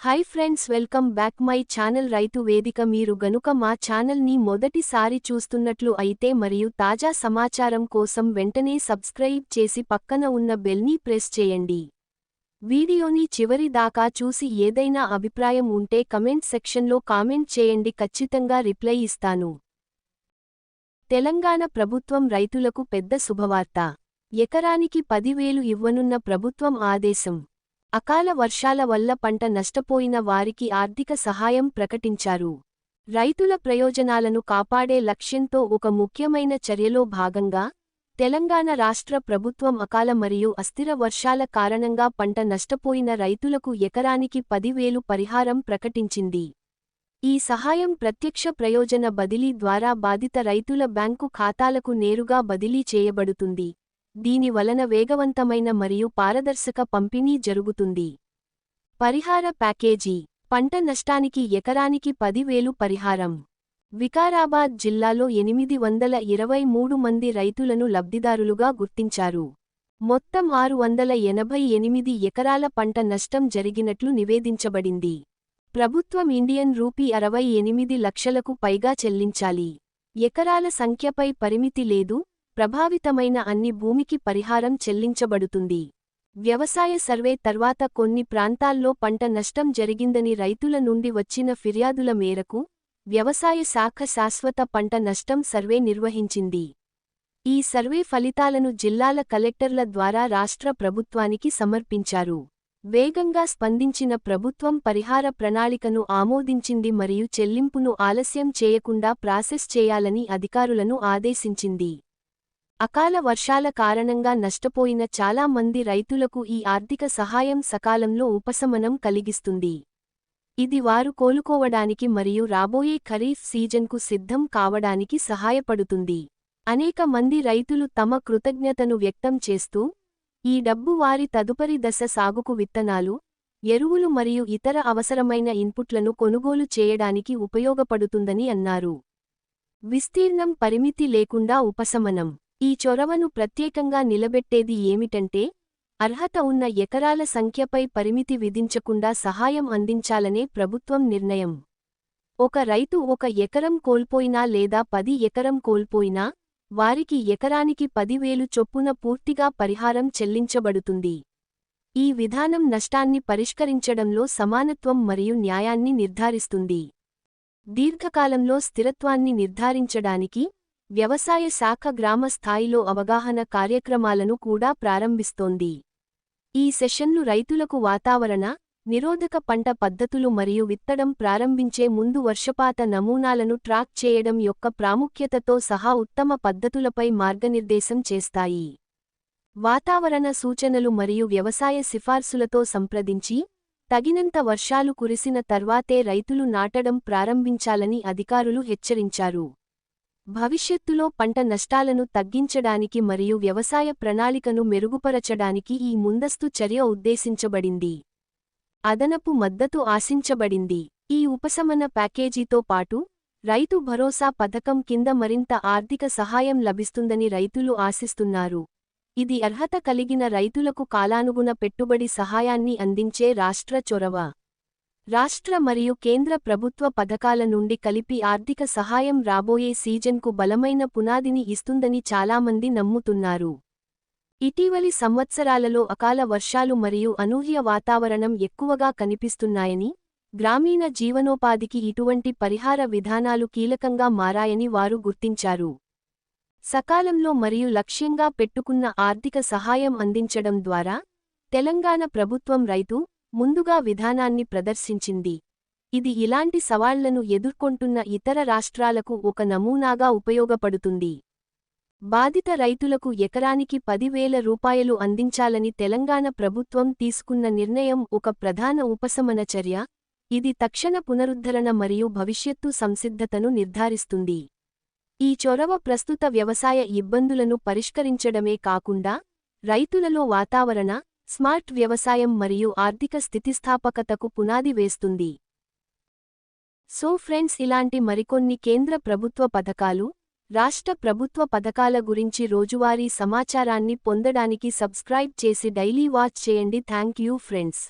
Hi friends welcome back my channel రైతు వేదిక మీరు గనుక మా ఛానల్ని మొదటిసారి చూస్తున్నట్లు అయితే మరియు తాజా సమాచారం కోసం వెంటనే సబ్స్క్రైబ్ చేసి పక్కన ఉన్న బెల్ని ప్రెస్ చేయండి. వీడియోని చివరి దాకా చూసి ఏదైనా అభిప్రాయం ఉంటే కమెంట్ సెక్షన్లో కామెంట్ చేయండి ఖచ్చితంగా రిప్లై ఇస్తాను. తెలంగాణ ప్రభుత్వం రైతులకు పెద్ద శుభవార్త. ఎకరానికి పదివేలు ఇవ్వనున్న ప్రభుత్వం ఆదేశం. అకాల వర్షాల వల్ల పంట నష్టపోయిన వారికి ఆర్థిక సహాయం ప్రకటించారు. రైతుల ప్రయోజనాలను కాపాడే లక్ష్యంతో ఒక ముఖ్యమైన చర్యలో భాగంగా తెలంగాణ రాష్ట్ర ప్రభుత్వం అకాల మరియు అస్థిర వర్షాల కారణంగా పంట నష్టపోయిన రైతులకు ఎకరానికి పదివేలు పరిహారం ప్రకటించింది. ఈ సహాయం ప్రత్యక్ష ప్రయోజన బదిలీ ద్వారా బాధిత రైతుల బ్యాంకు ఖాతాలకు నేరుగా బదిలీ చేయబడుతుంది. దీని వలన వేగవంతమైన మరియు పారదర్శక పంపిణీ జరుగుతుంది. పరిహార ప్యాకేజీ. పంట నష్టానికి ఎకరానికి పదివేలు పరిహారం. వికారాబాద్ జిల్లాలో ఎనిమిది వందల ఇరవై మూడు మంది రైతులను లబ్ధిదారులుగా గుర్తించారు. మొత్తం ఆరు వందల ఎనభై ఎనిమిది ఎకరాల పంట నష్టం జరిగినట్లు నివేదించబడింది. ప్రభుత్వం ఇండియన్ రూపీ అరవై ఎనిమిది లక్షలకు పైగా చెల్లించాలి. ఎకరాల సంఖ్యపై పరిమితి లేదు ప్రభావితమైన అన్ని భూమికి పరిహారం చెల్లించబడుతుంది. వ్యవసాయ సర్వే తర్వాత కొన్ని ప్రాంతాల్లో పంట నష్టం జరిగిందని రైతుల నుండి వచ్చిన ఫిర్యాదుల మేరకు వ్యవసాయ శాఖ శాశ్వత పంట నష్టం సర్వే నిర్వహించింది. ఈ సర్వే ఫలితాలను జిల్లాల కలెక్టర్ల ద్వారా రాష్ట్ర ప్రభుత్వానికి సమర్పించారు. వేగంగా స్పందించిన ప్రభుత్వం పరిహార ప్రణాళికను ఆమోదించింది మరియు చెల్లింపును ఆలస్యం చేయకుండా ప్రాసెస్ చేయాలని అధికారులను ఆదేశించింది. అకాల వర్షాల కారణంగా నష్టపోయిన చాలా మంది రైతులకు ఈ ఆర్థిక సహాయం సకాలంలో ఉపశమనం కలిగిస్తుంది. ఇది వారు కోలుకోవడానికి మరియు రాబోయే ఖరీఫ్ సీజన్కు సిద్ధం కావడానికి సహాయపడుతుంది. అనేక మంది రైతులు తమ కృతజ్ఞతను వ్యక్తం చేస్తూ ఈ డబ్బు వారి తదుపరి దశ సాగుకు విత్తనాలు ఎరువులు మరియు ఇతర అవసరమైన ఇన్పుట్లను కొనుగోలు చేయడానికి ఉపయోగపడుతుందని అన్నారు. విస్తీర్ణం పరిమితి లేకుండా ఉపశమనం. ఈ చొరవను ప్రత్యేకంగా నిలబెట్టేది ఏమిటంటే అర్హత ఉన్న ఎకరాల సంఖ్యపై పరిమితి విధించకుండా సహాయం అందించాలనే ప్రభుత్వం నిర్ణయం. ఒక రైతు ఒక ఎకరం కోల్పోయినా లేదా పది ఎకరం కోల్పోయినా వారికి ఎకరానికి పదివేలు చొప్పున పూర్తిగా పరిహారం చెల్లించబడుతుంది. ఈ విధానం నష్టాన్ని పరిష్కరించడంలో సమానత్వం మరియు న్యాయాన్ని నిర్ధారిస్తుంది. దీర్ఘకాలంలో స్థిరత్వాన్ని నిర్ధారించడానికి వ్యవసాయ శాఖ గ్రామ స్థాయిలో అవగాహన కార్యక్రమాలను కూడా ప్రారంభిస్తోంది. ఈ సెషన్లు రైతులకు వాతావరణ నిరోధక పంట పద్ధతులు మరియు విత్తడం ప్రారంభించే ముందు వర్షపాత నమూనాలను ట్రాక్ చేయడం యొక్క ప్రాముఖ్యతతో సహా ఉత్తమ పద్ధతులపై మార్గనిర్దేశం చేస్తాయి. వాతావరణ సూచనలు మరియు వ్యవసాయ సిఫార్సులతో సంప్రదించి తగినంత వర్షాలు కురిసిన తర్వాతే రైతులు నాటడం ప్రారంభించాలని అధికారులు హెచ్చరించారు. భవిష్యత్తులో పంట నష్టాలను తగ్గించడానికి మరియు వ్యవసాయ ప్రణాళికను మెరుగుపరచడానికి ఈ ముందస్తు చర్య ఉద్దేశించబడింది. అదనపు మద్దతు ఆశించబడింది. ఈ ఉపశమన ప్యాకేజీతో పాటు రైతు భరోసా పథకం కింద మరింత ఆర్థిక సహాయం లభిస్తుందని రైతులు ఆశిస్తున్నారు. ఇది అర్హత కలిగిన రైతులకు కాలానుగుణ పెట్టుబడి సహాయాన్ని అందించే రాష్ట్ర చొరవ. రాష్ట్ర మరియు కేంద్ర ప్రభుత్వ పథకాల నుండి కలిపి ఆర్థిక సహాయం రాబోయే సీజన్కు బలమైన పునాదిని ఇస్తుందని చాలామంది నమ్ముతున్నారు. ఇటీవలి సంవత్సరాలలో అకాల వర్షాలు మరియు అనూహ్య వాతావరణం ఎక్కువగా కనిపిస్తున్నాయని గ్రామీణ జీవనోపాధికి ఇటువంటి పరిహార విధానాలు కీలకంగా మారాయని వారు గుర్తించారు. సకాలంలో మరియు లక్ష్యంగా పెట్టుకున్న ఆర్థిక సహాయం అందించడం ద్వారా తెలంగాణ ప్రభుత్వం రైతు ముందుగా విధానాన్ని ప్రదర్శించింది. ఇది ఇలాంటి సవాళ్ళను ఎదుర్కొంటున్న ఇతర రాష్ట్రాలకు ఒక నమూనాగా ఉపయోగపడుతుంది. బాధిత రైతులకు ఎకరానికి పదివేల రూపాయలు అందించాలని తెలంగాణ ప్రభుత్వం తీసుకున్న నిర్ణయం ఒక ప్రధాన ఉపశమన చర్య. ఇది తక్షణ పునరుద్ధరణ మరియు భవిష్యత్తు సంసిద్ధతను నిర్ధారిస్తుంది. ఈ చొరవ ప్రస్తుత వ్యవసాయ ఇబ్బందులను పరిష్కరించడమే కాకుండా రైతులలో వాతావరణ స్మార్ట్ వ్యవసాయం మరియు ఆర్థిక స్థితిస్థాపకతకు పునాది వేస్తుంది. సో ఫ్రెండ్స్ ఇలాంటి మరికొన్ని కేంద్ర ప్రభుత్వ పథకాలు రాష్ట్ర ప్రభుత్వ పథకాల గురించి రోజువారీ సమాచారాన్ని పొందడానికి సబ్స్క్రైబ్ చేసి డైలీ వాచ్ చేయండి. Thank you friends.